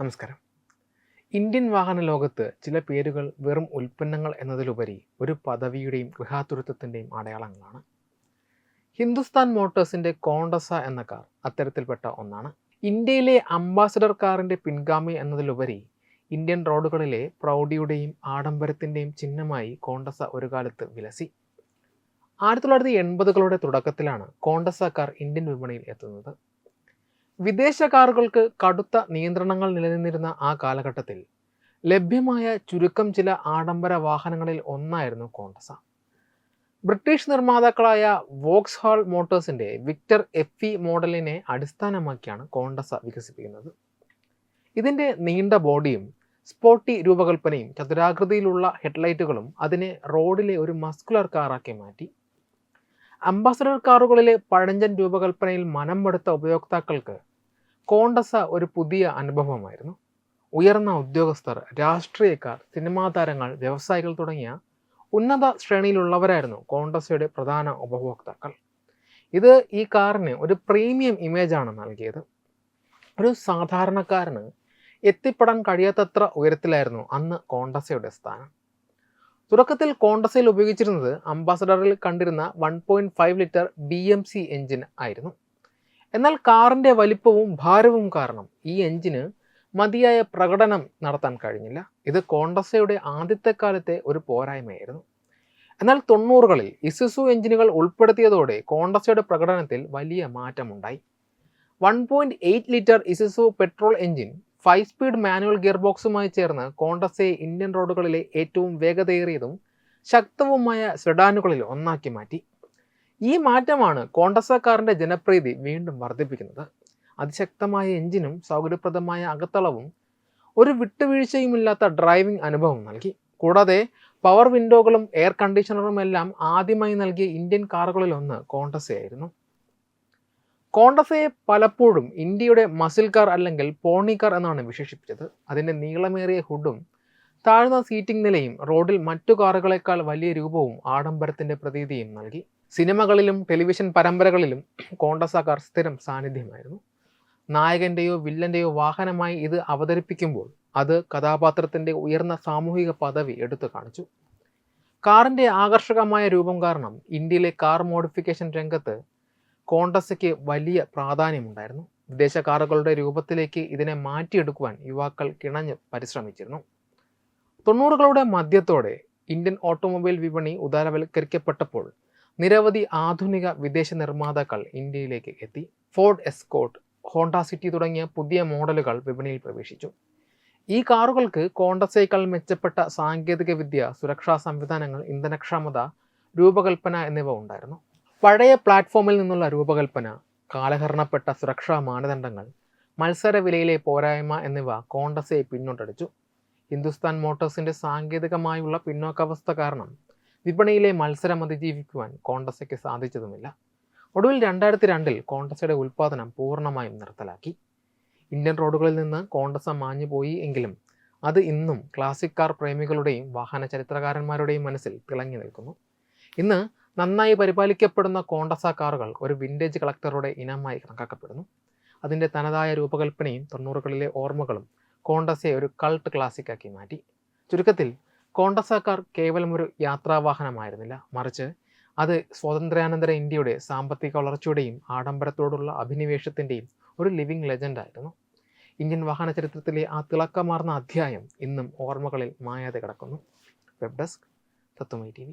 നമസ്കാരം. ഇന്ത്യൻ വാഹന ലോകത്ത് ചില പേരുകൾ വെറും ഉൽപ്പന്നങ്ങൾ എന്നതിലുപരി ഒരു പദവിയുടെയും ഗൃഹാതുരത്വത്തിന്റെയും അടയാളങ്ങളാണ്. ഹിന്ദുസ്ഥാൻ മോട്ടോഴ്സിന്റെ കോണ്ടസ എന്ന കാർ അത്തരത്തിൽപ്പെട്ട ഒന്നാണ്. ഇന്ത്യയിലെ അംബാസഡർ കാറിന്റെ പിൻഗാമി എന്നതിലുപരി ഇന്ത്യൻ റോഡുകളിലെ പ്രൗഢിയുടെയും ആഡംബരത്തിന്റെയും ചിഹ്നമായി കോണ്ടസ ഒരു കാലത്ത് വിലസി. ആയിരത്തി തൊള്ളായിരത്തി എൺപതുകളുടെ തുടക്കത്തിലാണ് കോണ്ടസ കാർ ഇന്ത്യൻ വിപണിയിൽ എത്തുന്നത്. വിദേശ കാറുകൾക്ക് കടുത്ത നിയന്ത്രണങ്ങൾ നിലനിന്നിരുന്ന ആ കാലഘട്ടത്തിൽ ലഭ്യമായ ചുരുക്കം ചില ആഡംബര വാഹനങ്ങളിൽ ഒന്നായിരുന്നു കോണ്ടസ. ബ്രിട്ടീഷ് നിർമ്മാതാക്കളായ വോക്സ് ഹാൾ മോട്ടോഴ്സിന്റെ വിക്ടർ എഫ് ഇ മോഡലിനെ അടിസ്ഥാനമാക്കിയാണ് കോണ്ടസ വികസിപ്പിക്കുന്നത്. ഇതിന്റെ നീണ്ട ബോഡിയും സ്പോർട്ടി രൂപകൽപ്പനയും ചതുരാകൃതിയിലുള്ള ഹെഡ്ലൈറ്റുകളും അതിനെ റോഡിലെ ഒരു മസ്കുലർ കാറാക്കി മാറ്റി. അംബാസഡർ കാറുകളിലെ പഴഞ്ചൻ രൂപകൽപ്പനയിൽ മനം മടുത്ത ഉപയോക്താക്കൾക്ക് കോണ്ടസ ഒരു പുതിയ അനുഭവമായിരുന്നു. ഉയർന്ന ഉദ്യോഗസ്ഥർ രാഷ്ട്രീയക്കാർ സിനിമാ താരങ്ങൾ വ്യവസായികൾ തുടങ്ങിയ ഉന്നത ശ്രേണിയിലുള്ളവരായിരുന്നു കോണ്ടസയുടെ പ്രധാന ഉപഭോക്താക്കൾ. ഇത് ഈ കാറിന് ഒരു പ്രീമിയം ഇമേജാണ് നൽകിയത്. ഒരു സാധാരണക്കാരന് എത്തിപ്പെടാൻ കഴിയാത്തത്ര ഉയരത്തിലായിരുന്നു അന്ന് കോണ്ടസയുടെ സ്ഥാനം. തുടക്കത്തിൽ കോണ്ടസയിൽ ഉപയോഗിച്ചിരുന്നത് അംബാസഡറിൽ കണ്ടിരുന്ന one point five litre B M C engine ആയിരുന്നു. എന്നാൽ കാറിന്റെ വലിപ്പവും ഭാരവും കാരണം ഈ എഞ്ചിന് മതിയായ പ്രകടനം നടത്താൻ കഴിഞ്ഞില്ല. ഇത് കോണ്ടസയുടെ ആദ്യത്തെ കാലത്തെ ഒരു പോരായ്മയായിരുന്നു. എന്നാൽ തൊണ്ണൂറുകളിൽ ഇസുസു എഞ്ചിനുകൾ ഉൾപ്പെടുത്തിയതോടെ കോണ്ടസയുടെ പ്രകടനത്തിൽ വലിയ മാറ്റമുണ്ടായി. One point eight litre Isuzu petrol engine five speed manual gear ബോക്സുമായി ചേർന്ന് കോണ്ടസെ ഇന്ത്യൻ റോഡുകളിലെ ഏറ്റവും വേഗതയേറിയതും ശക്തവുമായ സെഡാനുകളിൽ ഒന്നാക്കി മാറ്റി. ഈ മാറ്റമാണ് കോണ്ടസ കാറിന്റെ ജനപ്രീതി വീണ്ടും വർദ്ധിപ്പിക്കുന്നത്. അതിശക്തമായ എഞ്ചിനും സൗകര്യപ്രദമായ അകത്തളവും ഒരു വിട്ടുവീഴ്ചയുമില്ലാത്ത ഡ്രൈവിംഗ് അനുഭവം നൽകി. കൂടാതെ പവർ വിൻഡോകളും എയർ കണ്ടീഷണറും എല്ലാം ആദ്യമായി നൽകിയ ഇന്ത്യൻ കാറുകളിലൊന്ന് കോണ്ടസയായിരുന്നു കോണ്ടസയെ പലപ്പോഴും ഇന്ത്യയുടെ മസിൽ കാർ അല്ലെങ്കിൽ പോണി കാർ എന്നാണ് വിശേഷിപ്പിച്ചത്. അതിന്റെ നീളമേറിയ ഹുഡും താഴ്ന്ന സീറ്റിംഗ് നിലയും റോഡിൽ മറ്റു കാറുകളെക്കാൾ വലിയ രൂപവും ആഡംബരത്തിന്റെ പ്രതീതിയും നൽകി. സിനിമകളിലും ടെലിവിഷൻ പരമ്പരകളിലും കോണ്ടസ കാർ സ്ഥിരം സാന്നിധ്യമായിരുന്നു. നായകന്റെയോ വില്ലന്റെയോ വാഹനമായി ഇത് അവതരിപ്പിക്കുമ്പോൾ അത് കഥാപാത്രത്തിന്റെ ഉയർന്ന സാമൂഹിക പദവി എടുത്തു കാണിച്ചു. കാറിന്റെ ആകർഷകമായ രൂപം കാരണം ഇന്ത്യയിലെ കാർ മോഡിഫിക്കേഷൻ രംഗത്ത് കോണ്ടസയ്ക്ക് വലിയ പ്രാധാന്യമുണ്ടായിരുന്നു. വിദേശ കാറുകളുടെ രൂപത്തിലേക്ക് ഇതിനെ മാറ്റിയെടുക്കുവാൻ യുവാക്കൾ കിണഞ്ഞ് പരിശ്രമിച്ചിരുന്നു. തൊണ്ണൂറുകളുടെ മധ്യത്തോടെ ഇന്ത്യൻ ഓട്ടോമൊബൈൽ വിപണി ഉദാരവൽക്കരിക്കപ്പെട്ടപ്പോൾ നിരവധി ആധുനിക വിദേശ നിർമ്മാതാക്കൾ ഇന്ത്യയിലേക്ക് എത്തി. ഫോർഡ് എസ്കോട്ട് ഹോണ്ട സിറ്റി തുടങ്ങിയ പുതിയ മോഡലുകൾ വിപണിയിൽ പ്രവേശിച്ചു. ഈ കാറുകൾക്ക് കോണ്ടസേക്കാൾ മെച്ചപ്പെട്ട സാങ്കേതികവിദ്യ സുരക്ഷാ സംവിധാനങ്ങൾ ഇന്ധനക്ഷമത രൂപകൽപ്പന എന്നിവ ഉണ്ടായിരുന്നു. പഴയ പ്ലാറ്റ്ഫോമിൽ നിന്നുള്ള രൂപകൽപ്പന കാലഹരണപ്പെട്ട സുരക്ഷാ മാനദണ്ഡങ്ങൾ മത്സര വിലയിലെ പോരായ്മ എന്നിവ കോൺഗ്രസ്സെ പിന്നോട്ടടിച്ചു. ഹിന്ദുസ്ഥാൻ മോട്ടോഴ്സിന്റെ സാങ്കേതികമായുള്ള പിന്നോക്കാവസ്ഥ കാരണം വിപണിയിലെ മത്സരം അതിജീവിക്കുവാൻ കോൺഗ്രസ്സയ്ക്ക് സാധിച്ചതുമില്ല. ഒടുവിൽ രണ്ടായിരത്തി രണ്ടിൽ കോൺഗ്രസ്സയുടെ ഉൽപ്പാദനം പൂർണമായും നിർത്തലാക്കി. ഇന്ത്യൻ റോഡുകളിൽ നിന്ന് കോൺഗ്രസ് മാഞ്ഞുപോയി എങ്കിലും അത് ഇന്നും ക്ലാസിക് കാർ പ്രേമികളുടെയും വാഹന ചരിത്രകാരന്മാരുടെയും മനസ്സിൽ തിളങ്ങി നിൽക്കുന്നു. ഇന്ന് നന്നായി പരിപാലിക്കപ്പെടുന്ന കോണ്ടസ കാറുകൾ ഒരു വിന്റേജ് കളക്ടറുടെ ഇനമായി കണക്കാക്കപ്പെടുന്നു. അതിന്റെ തനതായ രൂപകൽപ്പനയും തൊണ്ണൂറുകളിലെ ഓർമ്മകളും കോണ്ടസയെ ഒരു കൾട്ട് ക്ലാസിക്കാക്കി മാറ്റി. ചുരുക്കത്തിൽ കോണ്ടസ കാർ കേവലം ഒരു യാത്രാവാഹനമായിരുന്നില്ല. മറിച്ച് അത് സ്വാതന്ത്ര്യാനന്തര ഇന്ത്യയുടെ സാമ്പത്തിക വളർച്ചയുടെയും ആഡംബരത്തോടുള്ള അഭിനിവേശത്തിന്റെയും ഒരു ലിവിങ് ലെജൻഡായിരുന്നു ഇന്ത്യൻ വാഹന ചരിത്രത്തിലെ ആ തിളക്കമാർന്ന അധ്യായം ഇന്നും ഓർമ്മകളിൽ മായാതെ കിടക്കുന്നു. വെബ് ഡെസ്ക് തത്വമൈ ടി